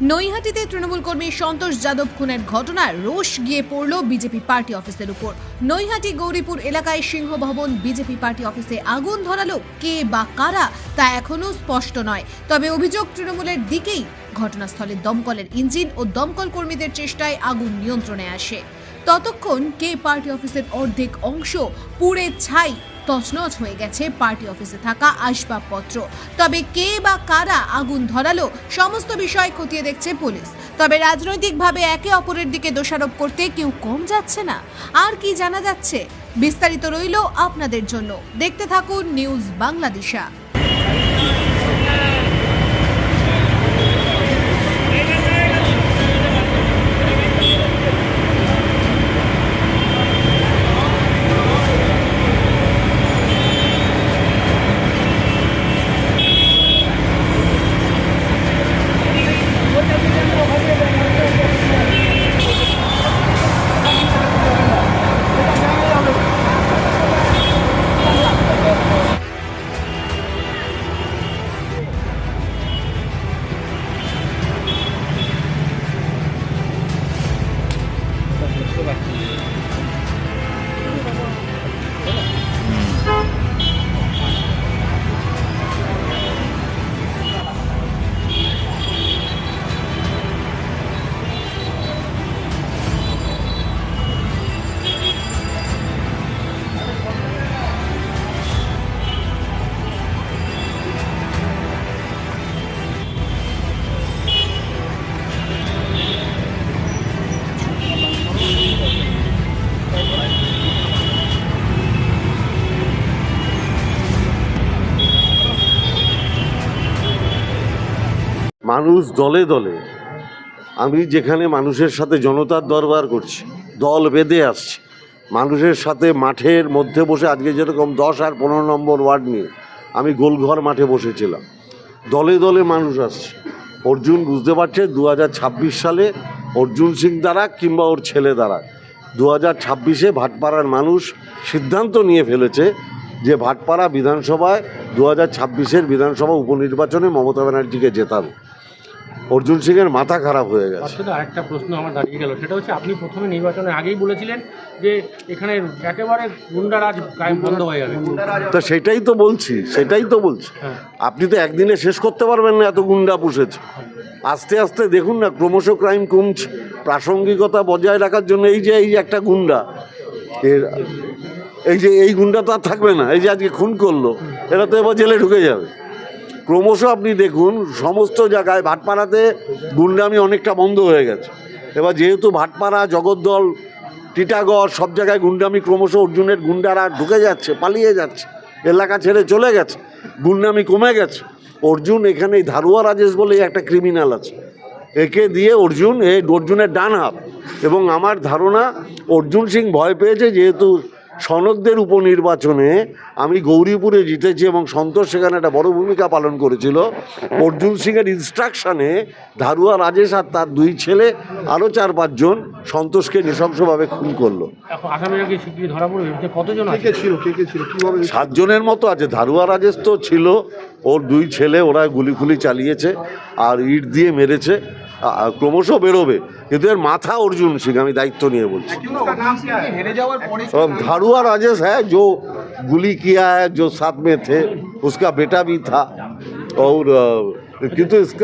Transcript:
নৈহাটিতে তৃণমূল কর্মী সন্তোষ যাদব খুনের ঘটনায় রোষ গিয়ে পড়ল বিজেপি পার্টি অফিসের উপর। নৈহাটি গৌরীপুর এলাকায় সিংহ ভবন বিজেপি পার্টি অফিসে আগুন ধরালো কে বা কারা তা এখনও স্পষ্ট নয়। তবে অভিযোগ তৃণমূলের দিকেই। ঘটনাস্থলে দমকলের ইঞ্জিন ও দমকল কর্মীদের চেষ্টায় আগুন নিয়ন্ত্রণে আসে। ততক্ষণ কে পার্টি অফিসের অর্ধেক অংশ পুড়ে ছাই তছনছ হয়ে গেছে পার্টি অফিসে থাকা আসবাবপত্র। তবে কে বা কারা আগুন ধরালো সমস্ত বিষয় খতিয়ে দেখছে পুলিশ। তবে রাজনৈতিকভাবে একে অপরের দিকে দোষারোপ করতে কেউ কম যাচ্ছে না। আর কি জানা যাচ্ছে? বিস্তারিত রইল আপনাদের জন্য। দেখতে থাকুন নিউজ বাংলাদেশা। মানুষ দলে দলে আমি যেখানে মানুষের সাথে জনতার দরবার করছি, দল বেঁধে আসছি, মানুষের সাথে মাঠের মধ্যে বসে আজকে যেরকম দশ আর পনেরো নম্বর ওয়ার্ড নিয়ে আমি গোলঘর মাঠে বসেছিলাম। দলে দলে মানুষ আসছে। অর্জুন বুঝতে পারছে দু হাজার ছাব্বিশ সালে অর্জুন সিং দ্বারা কিংবা ওর ছেলে দ্বারা দু হাজার ছাব্বিশে ভাটপাড়ার মানুষ সিদ্ধান্ত নিয়ে ফেলেছে যে ভাটপাড়া বিধানসভায় দু হাজার ছাব্বিশের বিধানসভা উপনির্বাচনে মমতা ব্যানার্জিকে জেতাবে। অর্জুন সিংয়ের মাথা খারাপ হয়ে গেছে। আসলে আরেকটা প্রশ্ন আমার দাঁড়িয়ে গেল। সেটা হচ্ছে আপনি প্রথমে নির্বাচনের আগেই বলেছিলেন যে এখানে একেবারে গুন্ডারাজ কায়েম বন্ধ হয়ে যাবে। তা সেটাই তো বলছি সেটাই তো বলছি। হ্যাঁ। আপনি তো একদিনে শেষ করতে পারবেন না এত গুন্ডা পুষেছে। আস্তে আস্তে দেখুন না ক্রমশ ক্রাইম কমছে। প্রাসঙ্গিকতা বজায় রাখার জন্য এই যে এই যে একটা গুন্ডা এর এই যে এই গুন্ডা তো আর থাকবে না এই যে আজকে খুন করল এরা তো এবার জেলে ঢুকে যাবে। ক্রমশ আপনি দেখুন, সমস্ত জায়গায় ভাটপাড়াতে গুন্ডামি অনেকটা বন্ধ হয়ে গেছে। এবার যেহেতু ভাটপাড়া, জগদ্দল, টিটাগড়, সব জায়গায় গুন্ডামি ক্রমশ অর্জুনের গুন্ডারা ঢুকে যাচ্ছে, পালিয়ে যাচ্ছে, এলাকা ছেড়ে চলে গেছে, গুন্ডামি কমে গেছে। অর্জুন এখানে এই ধারুয়া রাজেশ বলে একটা ক্রিমিনাল আছে। একে দিয়ে অর্জুন এ অর্জুনের ডান হাত। এবং আমার ধারণা, অর্জুন সিং ভয় পেয়েছে যেহেতু সনকদের উপনির্বাচনে আমি গৌরীপুরে জিতেছি এবং সন্তোষ সেখানে একটা বড় ভূমিকা পালন করেছিল। অর্জুন সিংয়ের ইনস্ট্রাকশানে ধারুয়া রাজেশ আর তার দুই ছেলে আরও চার পাঁচজন সন্তোষকে নৃশংসভাবে খুন করল। এখন আসামিরা কি স্বীকৃতি ধরা পড়বে? যে কতজন আছে? ছিল? কে কে ছিল? কীভাবে সাতজনের মতো আছে। ধারুয়া রাজেশ তো ছিল ওর দুই ছেলে ওরা গুলি ফুলি চালিয়েছে আর ইট দিয়ে মেরেছে। ক্রমশ বেরোবে কিন্তু এর মাথা অর্জুন সিং আমি দায়িত্ব নিয়ে বলছি হেরে যাওয়ার পরে और धारुआ राजेश है जो गुली किया है जो साथ में थे उसका बेटा भी था और अ, किंतु इसका